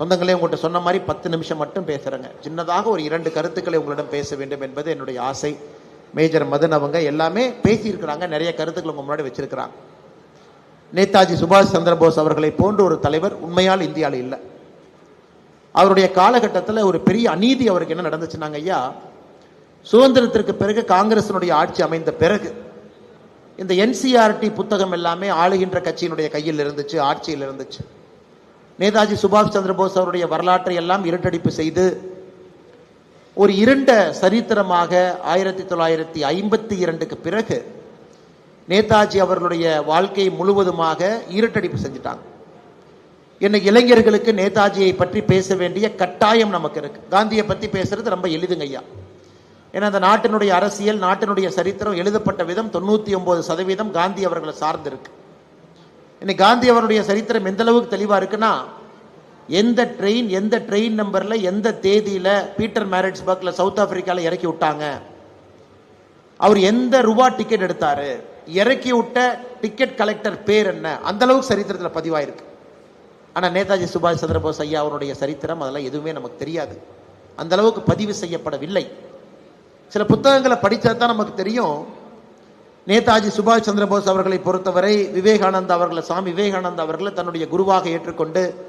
சொந்தங்களே உங்கள்கிட்ட சொன்ன மாதிரி பத்து நிமிஷம் மட்டும் பேசுகிறேங்க சின்னதாக ஒரு இரண்டு கருத்துக்களை உங்களிடம் பேச வேண்டும் என்பது என்னுடைய ஆசை. மேஜர் மதன் அவங்க எல்லாமே பேசியிருக்கிறாங்க. நிறைய கருத்துக்கள் உங்கள் முன்னாடி வச்சிருக்கிறாங்க. நேதாஜி சுபாஷ் சந்திரபோஸ் அவர்களை போன்ற ஒரு தலைவர் உண்மையால் இந்தியாவில் இல்லை. அவருடைய காலகட்டத்தில் ஒரு பெரிய அநீதி அவருக்கு என்ன நடந்துச்சுனாங்க ஐயா? சுதந்திரத்திற்கு பிறகு காங்கிரசினுடைய ஆட்சி அமைந்த பிறகு இந்த என்சிஆர்டி புத்தகம் எல்லாமே ஆளுகின்ற கட்சியினுடைய கையில் இருந்துச்சு ஆட்சியில் இருந்துச்சு. நேதாஜி சுபாஷ் சந்திரபோஸ் அவருடைய வரலாற்றை எல்லாம் இருட்டடிப்பு செய்து ஒரு இருண்ட சரித்திரமாக ஆயிரத்தி தொள்ளாயிரத்தி ஐம்பத்தி இரண்டுக்கு பிறகு நேதாஜி அவர்களுடைய வாழ்க்கை முழுவதுமாக இருட்டடிப்பு செஞ்சுட்டாங்க. இன்னைக்கு இளைஞர்களுக்கு நேதாஜியை பற்றி பேச வேண்டிய கட்டாயம் நமக்கு இருக்கு. காந்தியை பற்றி பேசுறது ரொம்ப எளிதுங்க ஐயா. ஏன்னா அந்த நாட்டினுடைய அரசியல் நாட்டினுடைய சரித்திரம் எழுதப்பட்ட விதம் தொண்ணூற்றி ஒன்பது சதவீதம் காந்தி அவர்களை சார்ந்திருக்கு. இன்னைக்கு காந்தி அவருடைய சரித்திரம் எந்த அளவுக்கு தெளிவாக இருக்குன்னா எந்த ட்ரெயின் எந்த ட்ரெயின் நம்பர்ல எந்த தேதியில பீட்டர் மேரிட்ஸ்பர்க்ல சவுத் ஆப்பிரிக்கால இறக்கி விட்டாங்க? அவர் எந்த ரூபா டிக்கெட் எடுத்தாரு? இறக்கி விட்ட டிக்கெட் கலெக்டர் பேர் என்ன? அந்த அளவுக்கு சரித்திரத்தில் பதிவாயிருக்கு. ஆனா நேதாஜி சுபாஷ் சந்திரபோஸ் ஐயா அவருடைய சரித்திரம் அதெல்லாம் எதுவுமே நமக்கு தெரியாது. அந்த அளவுக்கு பதிவு செய்யப்படவில்லை. சில புத்தகங்களை படித்தா தான் நமக்கு தெரியும். நேதாஜி சுபாஷ் சந்திரபோஸ் அவர்களை பொறுத்தவரை விவேகானந்தா அவர்களை சுவாமி விவேகானந்தா அவர்களை தன்னுடைய குருவாக ஏற்றுக்கொண்டு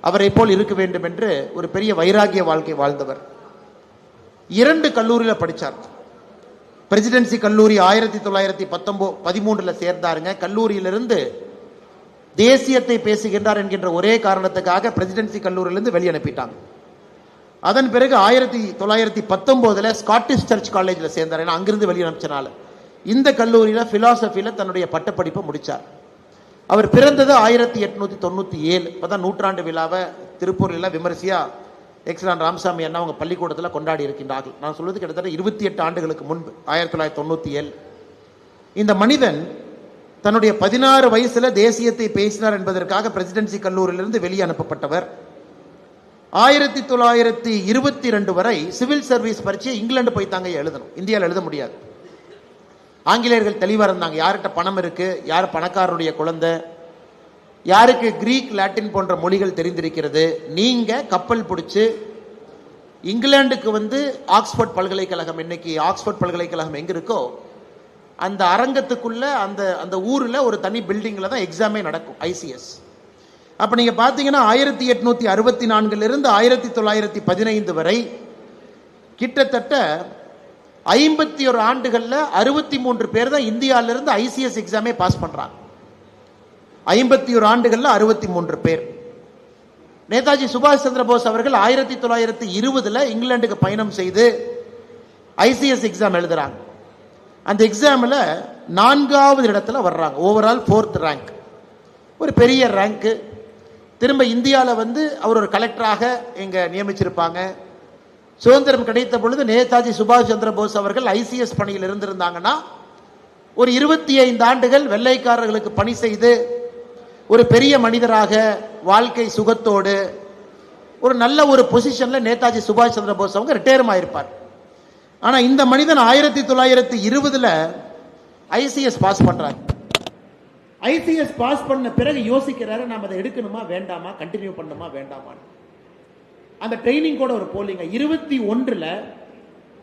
அவரை போல் இருக்க வேண்டும் என்று ஒரு பெரிய வைராகிய வாழ்க்கை வாழ்ந்தவர். இரண்டு கல்லூரியில் படித்தார் பிரசிடென்சி கல்லூரி ஆயிரத்தி தொள்ளாயிரத்தி பத்தொன்போ பதிமூன்றில் சேர்ந்தாருங்க. கல்லூரியிலிருந்து தேசியத்தை பேசுகின்றார் என்கின்ற ஒரே காரணத்துக்காக பிரசிடென்சி கல்லூரியிலிருந்து வெளியனுப்பிட்டாங்க. அதன் பிறகு ஆயிரத்தி தொள்ளாயிரத்தி பத்தொம்போதில் ஸ்காட்டிஷ் சர்ச் காலேஜில் சேர்ந்தார். ஏன்னா அங்கிருந்து வெளியனுப்பிச்சனால. இந்த கல்லூரியில் ஃபிலாசபியில் தன்னுடைய பட்டப்படிப்பை முடித்தார் அவர் பிறந்தது ஆயிரத்தி எட்நூத்தி தொண்ணூத்தி ஏழு. இப்பதான் நூற்றாண்டு விழாவை திருப்பூரில் விமர்சையா எக்ஸலான் ராமசாமி அண்ணா அவங்க பள்ளிக்கூடத்தில் கொண்டாடி இருக்கின்றார்கள். நான் சொல்வது கிட்டத்தட்ட இருபத்தி எட்டு ஆண்டுகளுக்கு முன்பு ஆயிரத்தி தொள்ளாயிரத்தி தொண்ணூற்றி ஏழு. இந்த மனிதன் தன்னுடைய பதினாறு வயசில் தேசியத்தை பேசினார் என்பதற்காக பிரசிடென்சி கல்லூரியிலிருந்து வெளியே அனுப்பப்பட்டவர். ஆயிரத்தி தொள்ளாயிரத்தி இருபத்தி ரெண்டு வரை சிவில் சர்வீஸ் பரீட்சை இங்கிலாந்து போய் தாங்க எழுதணும். இந்தியாவில் எழுத முடியாது. ஆங்கிலேயர்கள் தெளிவாக இருந்தாங்க. யார்கிட்ட பணம் இருக்குது யார் பணக்காரருடைய குழந்தை? யாருக்கு கிரீக் லாட்டின் போன்ற மொழிகள் தெரிந்திருக்கிறது? நீங்கள் கப்பல் பிடிச்சி இங்கிலாந்துக்கு வந்து ஆக்ஸ்போர்ட் பல்கலைக்கழகம் இன்னைக்கு ஆக்ஸ்போர்ட் பல்கலைக்கழகம் எங்கே இருக்கோ அந்த அரங்கத்துக்குள்ள அந்த அந்த ஊரில் ஒரு தனி பில்டிங்கில் தான் எக்ஸாமே நடக்கும் ஐசிஎஸ் அப்போ நீங்கள் பார்த்தீங்கன்னா ஆயிரத்தி எட்நூற்றி அறுபத்தி நான்கிலிருந்து ஆயிரத்தி தொள்ளாயிரத்தி பதினைந்து வரை கிட்டத்தட்ட ஐம்பத்தி ஒரு ஆண்டுகளில் அறுபத்தி மூன்று பேர் தான் இந்தியாவிலிருந்து ஐசிஎஸ் எக்ஸாமே பாஸ் பண்றாங்க. ஐம்பத்தி ஒரு ஆண்டுகளில் அறுபத்தி மூன்று பேர். நேதாஜி சுபாஷ் சந்திர போஸ் அவர்கள் ஆயிரத்தி தொள்ளாயிரத்தி இருபதுல இங்கிலாந்துக்கு பயணம் செய்து ஐசிஎஸ் எக்ஸாம் எழுதுறாங்க. அந்த எக்ஸாமில் நான்காவது இடத்துல வர்றாங்க. ஓவரால் ஃபோர்த் ரேங்க் ஒரு பெரிய ரேங்க்கு திரும்ப இந்தியாவில் வந்து அவர் ஒரு கலெக்டராக இங்கே நியமிச்சிருப்பாங்க. சுதந்திரம் கிடைத்த பொழுது நேதாஜி சுபாஷ் சந்திர போஸ் அவர்கள் ஐசிஎஸ் பணியில் இருந்திருந்தாங்கன்னா ஒரு இருபத்தி ஐந்து ஆண்டுகள் வெள்ளைக்காரர்களுக்கு பணி செய்து ஒரு பெரிய மனிதராக வாழ்க்கை சுகத்தோடு ஒரு நல்ல ஒரு பொசிஷன்ல நேதாஜி சுபாஷ் சந்திர போஸ் அவங்க ரிட்டையரும் ஆயிருப்பார். ஆனா இந்த மனிதன் ஆயிரத்தி தொள்ளாயிரத்தி இருபதுல ஐசிஎஸ் பாஸ் பண்றாங்க ஐசிஎஸ் பாஸ் பண்ண பிறகு யோசிக்கிறாரு நாம் அதை எடுக்கணுமா வேண்டாமா கண்டினியூ பண்ணுமா வேண்டாமான்னு. அந்த ட்ரைனிங் கூட ஒரு போலிங்க இருபத்தி ஒன்றில்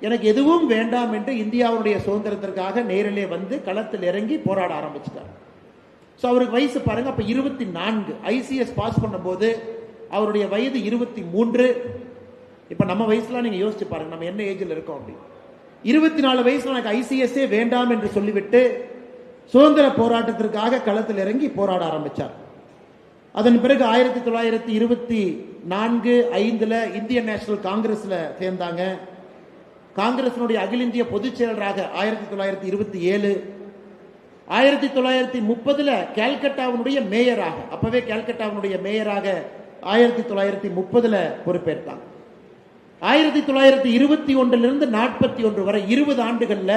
எனக்கு எதுவும் வேண்டாம் என்று இந்தியாவுடைய சுதந்திரத்திற்காக நேரிலே வந்து களத்தில் இறங்கி போராட ஆரம்பிச்சிட்டார். ஸோ அவருக்கு வயசு பாருங்க அப்போ இருபத்தி நான்கு. ஐசிஎஸ் பாஸ் பண்ணும்போது அவருடைய வயது இருபத்தி மூன்று. இப்போ நம்ம வயசுலாம் நீங்கள் யோசிச்சு பாருங்க நம்ம என்ன ஏஜில் இருக்கோம் அப்படி. இருபத்தி நாலு வயசுல எனக்கு ஐசிஎஸ்ஏ வேண்டாம் என்று சொல்லிவிட்டு சுதந்திர போராட்டத்திற்காக களத்தில் இறங்கி போராட ஆரம்பித்தார் அதன் பிறகு ஆயிரத்தி தொள்ளாயிரத்தி இருபத்தி நான்கு ஐந்துல இந்திய நேஷனல் காங்கிரஸ்ல சேர்ந்தாங்க. காங்கிரசினுடைய அகில இந்திய பொதுச் செயலராக ஆயிரத்தி தொள்ளாயிரத்தி இருபத்தி ஏழு ஆயிரத்தி தொள்ளாயிரத்தி முப்பதுல கேல்கட்டாவினுடைய மேயராக அப்பவே கேல்கட்டாவினுடைய மேயராக ஆயிரத்தி தொள்ளாயிரத்தி முப்பதுல பொறுப்பேற்றாங்க ஆயிரத்தி தொள்ளாயிரத்தி இருபத்தி ஒன்றிலிருந்து நாற்பத்தி ஒன்று வரை இருபது ஆண்டுகள்ல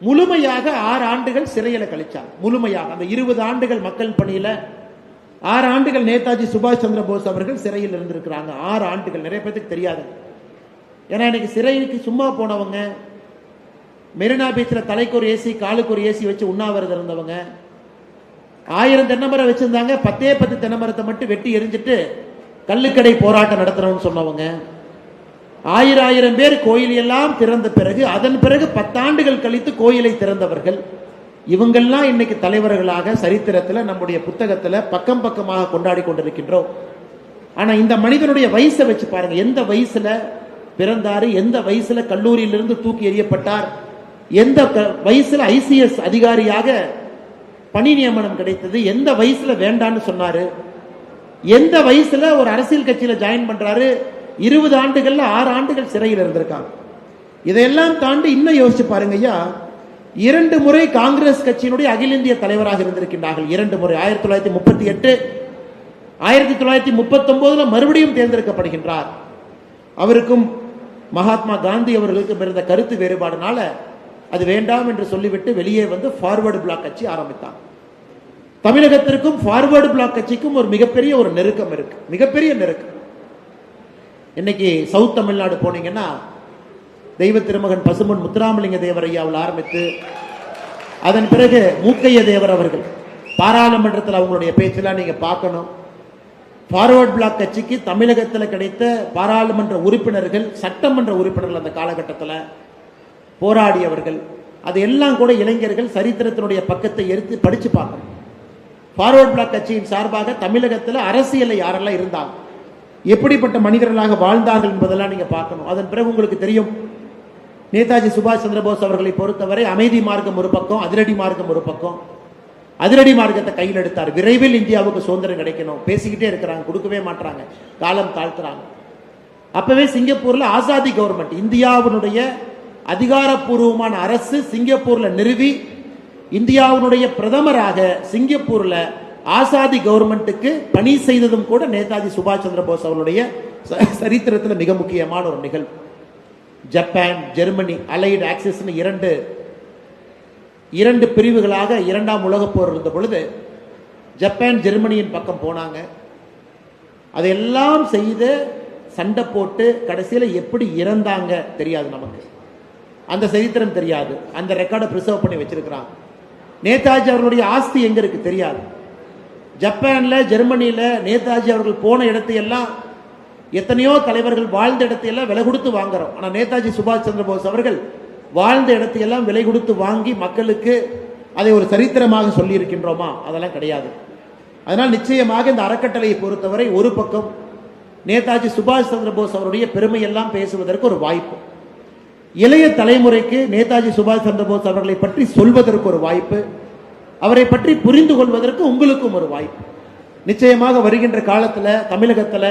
முழுமையாக ஆறு ஆண்டுகள் சிறையில கழிச்சாங்க முழுமையாக. அந்த இருபது ஆண்டுகள் மக்கள் பணியில ஆறு ஆண்டுகள் நேதாஜி சுபாஷ் சந்திர போஸ் அவர்கள் சிறையில் இருந்திருக்கிறாங்க. ஆறு ஆண்டுகள். நிறைய பேருக்கு தெரியாது. ஏன்னா இன்னைக்கு சிறைக்கு சும்மா போனவங்க மெரினா பீச்சில் தலைக்கு ஒரு ஏசி காலுக்கு ஒரு ஏசி வச்சு உண்ணாவிரதம் இருந்தவங்க ஆயிரம் தென்னமரம் வச்சுருந்தாங்க. வச்சிருந்தாங்க பத்தே பத்து தென்னை மரத்தை மட்டும் வெட்டி எரிஞ்சிட்டு கள்ளுக்கடை போராட்டம் நடத்துறோம்னு சொன்னவங்க. ஆயிரம் ஆயிரம் பேர் கோயில் எல்லாம் திறந்த பிறகு அதன் பிறகு பத்தாண்டுகள் கழித்து கோயிலை திறந்தவர்கள். இவங்கெல்லாம் இன்னைக்கு தலைவர்களாக சரித்திரத்தில் நம்முடைய புத்தகத்தில் பக்கம் பக்கமாக கொண்டாடி கொண்டிருக்கின்றோம். ஆனால் இந்த மனிதனுடைய வயசை வச்சு பாருங்க. எந்த வயசுல பிறந்தாரு? எந்த வயசுல கல்லூரியிலிருந்து தூக்கி எறியப்பட்டார்? எந்த வயசுல ஐசிஎஸ் அதிகாரியாக பணி நியமனம் கிடைத்தது? எந்த வயசுல வேண்டான்னு சொன்னாரு? எந்த வயசுல ஒரு அரசியல் கட்சியில ஜாயின் பண்றாரு? இருபது ஆண்டுகள்ல ஆறு ஆண்டுகள் சிறையில் இருந்திருக்காங்க இதையெல்லாம் தாண்டி இன்னும் யோசிச்சு பாருங்க ஐயா. இரண்டு முறை காங்கிரஸ் கட்சியினுடைய அகில இந்திய தலைவராக இருந்திருக்கின்றார்கள். இரண்டு முறை. ஆயிரத்தி தொள்ளாயிரத்தி முப்பத்தி எட்டு ஆயிரத்தி தொள்ளாயிரத்தி முப்பத்தி ஒன்பதுல மறுபடியும் தேர்ந்தெடுக்கப்படுகின்றார். அவருக்கும் மகாத்மா காந்தி அவர்களுக்கும் இருந்த கருத்து வேறுபாடுனால அது வேண்டாம் என்று சொல்லிவிட்டு வெளியே வந்து ஃபார்வர்டு பிளாக் கட்சி ஆரம்பித்தார். தமிழகத்திற்கும் ஃபார்வர்டு பிளாக் கட்சிக்கும் ஒரு மிகப்பெரிய ஒரு நெருக்கம் இருக்கு. மிகப்பெரிய நெருக்கம். இன்னைக்கு சவுத் தமிழ்நாடு போனீங்கன்னா தெய்வ திருமகன் பசுமன் முத்துராமலிங்க தேவர் ஐயாவில் ஆரம்பித்து அதன் பிறகு மூக்கைய தேவர் அவர்கள் பாராளுமன்றத்தில் அவங்களுடைய பேச்செல்லாம் நீங்க பார்க்கணும். ஃபார்வர்ட் பிளாக் கட்சிக்கு தமிழகத்தில் கிடைத்த பாராளுமன்ற உறுப்பினர்கள் சட்டமன்ற உறுப்பினர்கள் அந்த காலகட்டத்தில் போராடியவர்கள். அது எல்லாம் கூட இளைஞர்கள் சரித்திரத்தினுடைய பக்கத்தை எடுத்து படித்து பார்க்கணும். ஃபார்வர்ட் பிளாக் கட்சியின் சார்பாக தமிழகத்தில் அரசியலில் யாரெல்லாம் இருந்தாங்க? எப்படிப்பட்ட மனிதர்களாக வாழ்ந்தார்கள் என்பதெல்லாம் நீங்கள் பார்க்கணும். அதன் பிறகு உங்களுக்கு தெரியும். நேதாஜி சுபாஷ் சந்திரபோஸ் அவர்களை பொறுத்தவரை அமைதி மார்க்கம் ஒரு பக்கம் அதிரடி மார்க்கம் ஒரு பக்கம். அதிரடி மார்க்கத்தை கையில் எடுத்தார். விரைவில் இந்தியாவுக்கு சுதந்திரம் கிடைக்கணும். பேசிக்கிட்டே இருக்கிறாங்க கொடுக்கவே மாட்றாங்க. காலம் தாழ்த்துறாங்க. அப்பவே சிங்கப்பூர்ல ஆசாதி கவர்மெண்ட் இந்தியாவினுடைய அதிகாரப்பூர்வமான அரசு சிங்கப்பூர்ல நிறுவி இந்தியாவினுடைய பிரதமராக சிங்கப்பூர்ல ஆசாதி கவர்மெண்ட்டுக்கு பணி செய்ததும் கூட நேதாஜி சுபாஷ் சந்திர போஸ் அவருடைய ச- மிக முக்கியமான ஒரு நிகழ்வு. ஜப்பான் ஜெர்மனி அலைடு ஆக்சிஸ்னு இரண்டு இரண்டு பிரிவுகளாக இரண்டாம் உலகப் போர் இருந்த பொழுது ஜப்பான் ஜெர்மனியின் பக்கம் போனாங்க. அதையெல்லாம் செய்து சண்டை போட்டு கடைசியில் எப்படி இறந்தாங்க தெரியாது நமக்கு. அந்த சரித்திரம் தெரியாது. அந்த ரெக்கார்டை ப்ரிசர்வ் பண்ணி வச்சிருக்கிறாங்க. நேதாஜி அவர்களுடைய ஆஸ்தி எங்க இருக்கு தெரியாது. ஜப்பான்ல ஜெர்மனியில நேதாஜி அவர்கள் போன இடத்தையெல்லாம் எத்தனையோ தலைவர்கள் வாழ்ந்த இடத்தையெல்லாம் விலை கொடுத்து வாங்குறோம். ஆனால் நேதாஜி சுபாஷ் சந்திர போஸ் அவர்கள் வாழ்ந்த இடத்தையெல்லாம் விலை கொடுத்து வாங்கி மக்களுக்கு அதை ஒரு சரித்திரமாக சொல்லியிருக்கின்றோமா? அதெல்லாம் கிடையாது. அதனால் நிச்சயமாக இந்த அறக்கட்டளையை பொறுத்தவரை ஒரு பக்கம் நேதாஜி சுபாஷ் சந்திர போஸ் அவருடைய பெருமையெல்லாம் பேசுவதற்கு ஒரு வாய்ப்பு. இளைய தலைமுறைக்கு நேதாஜி சுபாஷ் சந்திர போஸ் அவர்களை பற்றி சொல்வதற்கு ஒரு வாய்ப்பு. அவரை பற்றி புரிந்து கொள்வதற்கு உங்களுக்கும் ஒரு வாய்ப்பு. நிச்சயமாக வருகின்ற காலத்தில் தமிழகத்தில்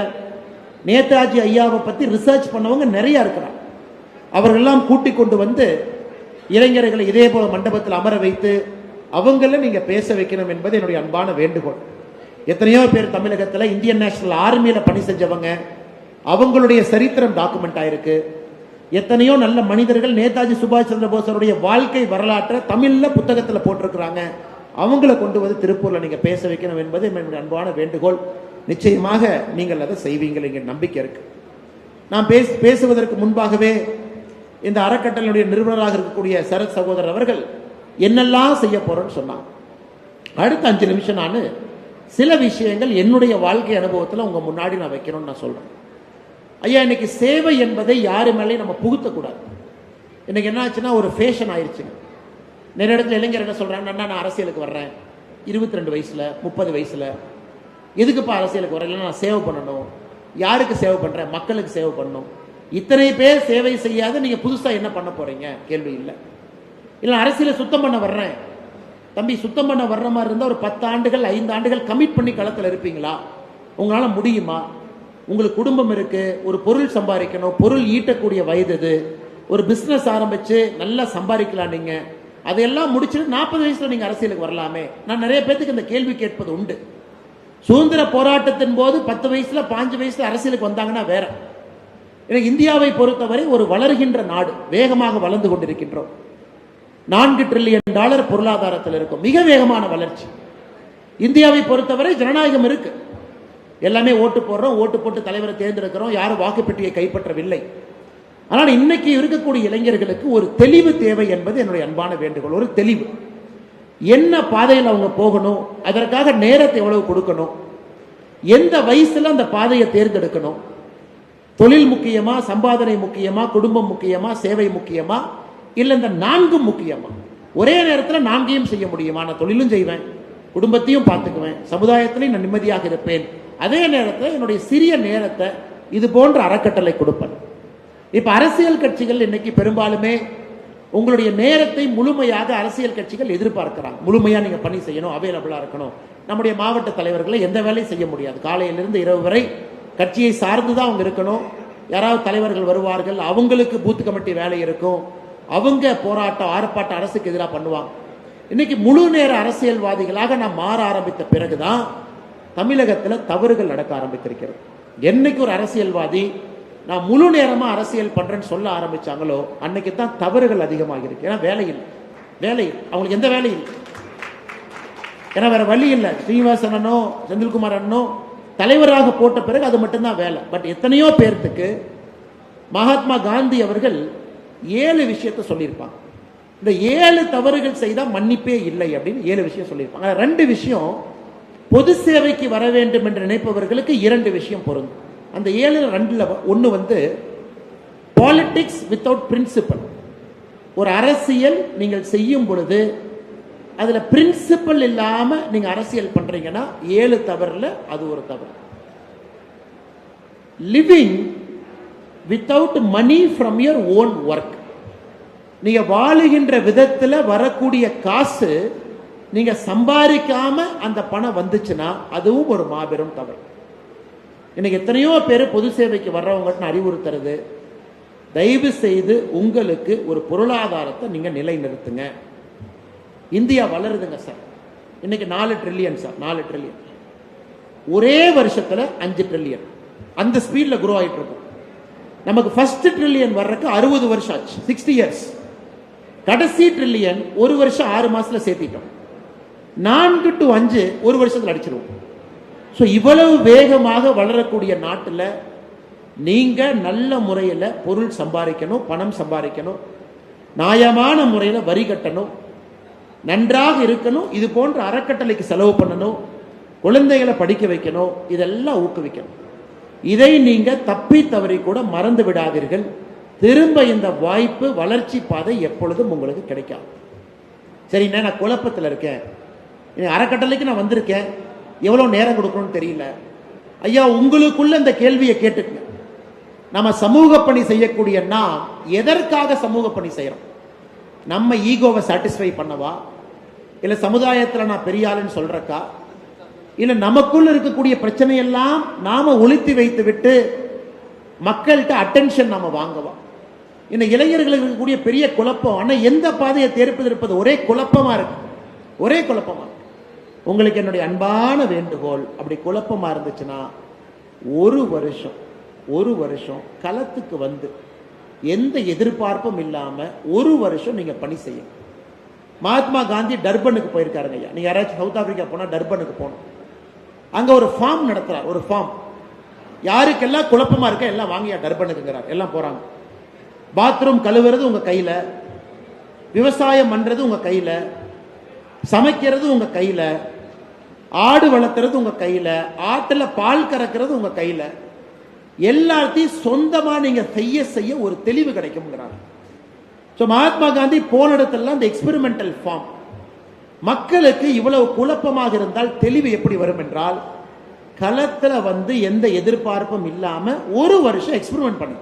நேதாஜி ஐயாவை பத்தி ரிசர்ச் பண்ணவங்க நிறைய இருக்கிறாங்க. அவர்களெல்லாம் கூட்டிக் கொண்டு வந்து இளைஞர்களை இதே போல மண்டபத்தில் அமர வைத்து அவங்கள நீங்க பேச வைக்கணும் என்பது என்னுடைய அன்பான வேண்டுகோள். எத்தனையோ பேர் தமிழகத்தில் இந்தியன் நேஷனல் ஆர்மியில பணி செஞ்சவங்க அவங்களுடைய சரித்திரம் டாக்குமெண்ட் ஆயிருக்கு. எத்தனையோ நல்ல மனிதர்கள் நேதாஜி சுபாஷ் சந்திர போஸருடைய வாழ்க்கை வரலாற்றை தமிழ்ல புத்தகத்தில் போட்டிருக்கிறாங்க. அவங்கள கொண்டு வந்து திருப்பூர்ல நீங்க பேச வைக்கணும் என்பது என்னுடைய அன்பான வேண்டுகோள். நிச்சயமாக நீங்கள் அதை செய்வீங்கள் என்கிற நம்பிக்கை இருக்கு. நான் பேச பேசுவதற்கு முன்பாகவே இந்த அறக்கட்டளையுடைய நிறுவனராக இருக்கக்கூடிய சரத் சகோதரர் அவர்கள் என்னெல்லாம் செய்ய போறேன்னு சொன்னாங்க. அடுத்த அஞ்சு நிமிஷம் நான் சில விஷயங்கள் என்னுடைய வாழ்க்கை அனுபவத்தில் உங்க முன்னாடி நான் வைக்கணும்னு நான் சொல்றேன். ஐயா இன்னைக்கு சேவை என்பதை யாரு மேலேயும் நம்ம புகுத்தக்கூடாது. இன்னைக்கு என்ன ஆச்சுன்னா ஒரு ஃபேஷன் ஆயிடுச்சுங்க நிறைய இடத்துல இளைஞர் என்ன சொல்றாங்க அண்ணா நான் அரசியலுக்கு வர்றேன். இருபத்தி ரெண்டு வயசுல முப்பது வயசுல எதுக்குப்பா அரசியலுக்கு வரேன் நான் சேவை பண்ணணும். யாருக்கு சேவை பண்ணுறேன் மக்களுக்கு சேவை பண்ணணும். இத்தனை பேர் சேவை செய்யாத நீங்கள் புதுசாக என்ன பண்ண போகிறீங்க கேள்வி இல்லை. இல்லை அரசியலை சுத்தம் பண்ண வர்றேன். தம்பி சுத்தம் பண்ண வர்ற மாதிரி இருந்தால் ஒரு பத்து ஆண்டுகள் ஐந்து ஆண்டுகள் கமிட் பண்ணி களத்தில் இருப்பீங்களா? உங்களால் முடியுமா? உங்களுக்கு குடும்பம் இருக்குது ஒரு பொருள் சம்பாதிக்கணும் பொருள் ஈட்டக்கூடிய வயது இது. ஒரு பிஸ்னஸ் ஆரம்பித்து நல்லா சம்பாதிக்கலாம் நீங்கள் அதையெல்லாம் முடிச்சுட்டு நாற்பது வயசில் நீங்கள் அரசியலுக்கு வரலாமே. நான் நிறைய பேர்த்துக்கு இந்த கேள்வி கேட்பது உண்டு. சுதந்திர போராட்டத்தின் போது பத்து வயசுல பாஞ்சு வயசுல அரசியலுக்கு வந்தாங்கன்னா வேற. இந்தியாவை பொறுத்தவரை ஒரு வளர்கின்ற நாடு வேகமாக வளர்ந்து கொண்டிருக்கின்றோம். நான்கு ட்ரில்லியன் டாலர் பொருளாதாரத்தில் இருக்கும். மிக வேகமான வளர்ச்சி. இந்தியாவை பொறுத்தவரை ஜனநாயகம் இருக்கு. எல்லாமே ஓட்டு போடுறோம் ஓட்டு போட்டு தலைவரை தேர்ந்தெடுக்கிறோம் யாரும் வாக்குப்பெட்டியை கைப்பற்றவில்லை. ஆனால் இன்னைக்கு இருக்கக்கூடிய இளைஞர்களுக்கு ஒரு தெளிவு தேவை என்பது என்னுடைய அன்பான வேண்டுகோள். ஒரு தெளிவு. என்ன பாதையில் அவங்க போகணும்? அதற்காக நேரத்தை எவ்வளவு கொடுக்கணும்? எந்த வயசுல அந்த பாதையை தேர்ந்தெடுக்கணும்? தொழில் முக்கியமா சம்பாதனை முக்கியமா குடும்பம் முக்கியமா சேவை முக்கியமா இல்லை இந்த நான்கும் முக்கியமா? ஒரே நேரத்தில் நான்கையும் செய்ய முடியுமா? நான் தொழிலும் செய்வேன் குடும்பத்தையும் பார்த்துக்குவேன் சமுதாயத்திலையும் நான் நிம்மதியாக இருப்பேன். அதே நேரத்தில் என்னுடைய சிறிய நேரத்தை இது போன்ற அறக்கட்டளை கொடுப்பேன். இப்போ அரசியல் கட்சிகள் இன்னைக்கு பெரும்பாலுமே உங்களுடைய நேரத்தை முழுமையாக அரசியல் கட்சிகள் எதிர்பார்க்கிறாங்க. முழுமையா நீங்க பணி செய்யணும் அவைலபிளா இருக்கணும். நம்முடைய மாவட்ட தலைவர்களை எந்த வேலையும் செய்ய முடியாது. காலையிலிருந்து இரவு வரை கட்சியை சார்ந்து தான் அவங்க இருக்கணும். யாராவது தலைவர்கள் வருவார்கள் அவங்களுக்கு பூத் கமிட்டி வேலை இருக்கும். அவங்க போராட்டம் ஆர்ப்பாட்டம் அரசுக்கு எதிராக பண்ணுவாங்க. இன்னைக்கு முழு நேர அரசியல்வாதிகளாக நாம் மாற ஆரம்பித்த பிறகுதான் தமிழகத்தில் தவறுகள் நடக்க ஆரம்பித்திருக்கிறது. என்னைக்கு ஒரு அரசியல்வாதி நான் முழு நேரமா அரசியல் பண்றேன்னு சொல்ல ஆரம்பிச்சாங்களோ அன்னைக்கு தான் தவறுகள் அதிகமாக இருக்கு. ஏன்னா வேலை இல்லை. வேலை அவங்களுக்கு எந்த வேலையும் இல்லை. ஏன்னா வேற வழி இல்லை. ஸ்ரீனிவாசன் அண்ணனோ செந்தில்குமார் அண்ணனோ தலைவராக போட்ட பிறகு அது மட்டும்தான் வேலை. பட் எத்தனையோ பேர்த்துக்கு மகாத்மா காந்தி அவர்கள் ஏழு விஷயத்த சொல்லியிருப்பாங்க. இந்த ஏழு தவறுகள் செய்தால் மன்னிப்பே இல்லை அப்படின்னு ஏழு விஷயம் சொல்லியிருப்பாங்க. ரெண்டு விஷயம் பொது சேவைக்கு வர வேண்டும் என்று நினைப்பவர்களுக்கு இரண்டு விஷயம் பொருந்தும். அந்த ஏழு ரெண்டில் ஒன்று வந்து பாலிட்டிக்ஸ் வித்தவுட் பிரின்சிபல் ஒரு அரசியல் நீங்கள் செய்யும் பொழுது அதில் பிரின்சிபல் இல்லாமல் நீங்கள் அரசியல் பண்ணுறீங்கன்னா ஏழு தவறில் அது ஒரு தவறு. Living without money from your own work நீங்கள் வாழுகின்ற விதத்தில் வரக்கூடிய காசு நீங்கள் சம்பாதிக்காமல் அந்த பணம் வந்துச்சுன்னா அதுவும் ஒரு மாபெரும் தவறு. இன்னைக்கு எத்தனையோ பேர் பொது சேவைக்கு வர்றவங்கன்னு அறிவுறுத்துறது. தயவு செய்து உங்களுக்கு ஒரு பொருளாதாரத்தை நீங்க நிலைநிறுத்துங்க. India வளருதுங்க sir. இன்னைக்கு நாலு ட்ரில்லியன் சார் நாலு ட்ரில்லியன் ஒரே வருஷத்துல அஞ்சு ட்ரில்லியன் அந்த ஸ்பீட்ல குரோ ஆயிட்டு இருக்கும். நமக்கு ஃபர்ஸ்ட் ட்ரில்லியன் வர்றதுக்கு அறுபது வருஷம் ஆச்சு சிக்ஸ்டி இயர்ஸ் கடைசி ட்ரில்லியன் ஒரு வருஷம் ஆறு மாசத்துல சேர்த்திட்டோம். நான்கு டு அஞ்சு ஒரு வருஷத்துல அடிச்சிருவோம். ஸோ இவ்வளவு வேகமாக வளரக்கூடிய நாட்டில் நீங்கள் நல்ல முறையில் பொருள் சம்பாதிக்கணும் பணம் சம்பாதிக்கணும் நியாயமான முறையில் வரி கட்டணும் நன்றாக இருக்கணும் இது போன்ற அறக்கட்டளைக்கு செலவு பண்ணணும் குழந்தைகளை படிக்க வைக்கணும் இதெல்லாம் ஊக்குவிக்கணும். இதை நீங்கள் தப்பி தவறி கூட மறந்து விடாதீர்கள். திரும்ப இந்த வாய்ப்பு வளர்ச்சி பாதை எப்பொழுதும் உங்களுக்கு கிடைக்காது. சரிண்ணா நான் குழப்பத்தில் இருக்கேன். அறக்கட்டளைக்கு நான் வந்திருக்கேன். எவ்வளோ நேரம் கொடுக்கணும்னு தெரியல. ஐயா உங்களுக்குள்ள இந்த கேள்வியை கேட்டுக்கங்க. நம்ம சமூக பணி செய்யக்கூடிய நாம் எதற்காக சமூக பணி செய்கிறோம் நம்ம ஈகோவை சாட்டிஸ்ஃபை பண்ணவா? இல்லை சமுதாயத்தில் நான் பெரிய ஆளுன்னு சொல்றக்கா? இல்லை நமக்குள்ள இருக்கக்கூடிய பிரச்சனையெல்லாம் நாம ஒழித்து வைத்து விட்டு மக்கள்கிட்ட அட்டென்ஷன் நாம வாங்கவா? இந்த இளைஞர்களுக்கு இருக்கக்கூடிய பெரிய குழப்பம் ஆனால் எந்த பாதையை தேர்ப்பதெடுப்பது ஒரே குழப்பமா இருக்கு. ஒரே குழப்பமா உங்களுக்கு என்னுடைய அன்பான வேண்டுகோள். அப்படி குழப்பமா இருந்துச்சுன்னா ஒரு வருஷம் ஒரு வருஷம் களத்துக்கு வந்து எந்த எதிர்பார்ப்பும் இல்லாம ஒரு வருஷம் நீங்க பணி செய்யும் மகாத்மா காந்தி டர்பனுக்கு போயிருக்காருங்க ஐயா. நீங்க யாராச்சும் சவுத் ஆப்பிரிக்கா போனா டர்பனுக்கு போகணும். அங்க ஒரு ஃபார்ம் நடத்துறார் ஒரு ஃபார்ம். யாருக்கெல்லாம் குழப்பமா இருக்க எல்லாம் வாங்கியா டர்பனுக்குங்கிறார். எல்லாம் போறாங்க. பாத்ரூம் கழுவுறது உங்க கையில விவசாயம் பண்றது உங்க கையில சமைக்கிறது உங்க கையில ஆடு வளர்த்துறது உங்க கையில ஆட்டுல பால் கறக்கிறது உங்க கையில. எல்லாத்தையும் சொந்தமா நீங்க செய்ய செய்ய ஒரு தெளிவு கிடைக்கும்ங்கிறாங்க. ஸோ மகாத்மா காந்தி போன இடத்துலலாம் இந்த எக்ஸ்பெரிமெண்டல் ஃபார்ம் மக்களுக்கு இவ்வளவு குழப்பமாக இருந்தால் தெளிவு எப்படி வரும் என்றால் களத்தில் வந்து எந்த எதிர்பார்ப்பும் இல்லாம ஒரு வருஷம் எக்ஸ்பெரிமெண்ட் பண்ணு.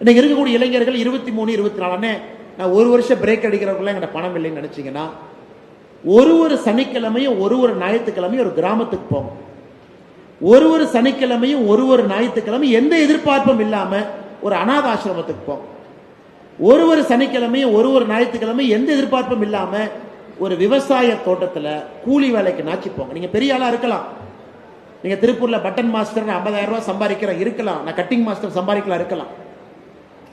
இன்னைக்கு இருக்கக்கூடிய இளைஞர்கள் இருபத்தி மூணு இருபத்தி நாலுன்னு நான் ஒரு வருஷம் பிரேக் அடிக்கிறவங்களாம் எங்கிட்ட பணம் இல்லைன்னு நினைச்சீங்கன்னா ஒரு ஒரு சனிக்கிழமையும் ஒரு ஒரு ஞாயிற்றுக்கிழமையும் ஒரு கிராமத்துக்கு போவோம் ஒரு ஒரு சனிக்கிழமையும் ஒரு ஒரு ஞாயிற்றுக்கிழமையும் எந்த எதிர்பார்ப்பும் இல்லாம ஒரு அனாத ஆசிரமத்துக்கு ஒரு ஒரு சனிக்கிழமையும் ஒரு ஒரு ஞாயிற்றுக்கிழமையும் எந்த எதிர்பார்ப்பும் இல்லாம ஒரு விவசாய தோட்டத்தில் கூலி வேலைக்கு நாச்சி போங்க. நீங்க பெரிய ஆளா இருக்கலாம். நீங்க திருப்பூர்ல பட்டன் மாஸ்டர் ஐம்பதாயிரம் ரூபாய் சம்பாதிக்கிற இருக்கலாம். நான் கட்டிங் மாஸ்டர் சம்பாதிக்கலாம் இருக்கலாம்.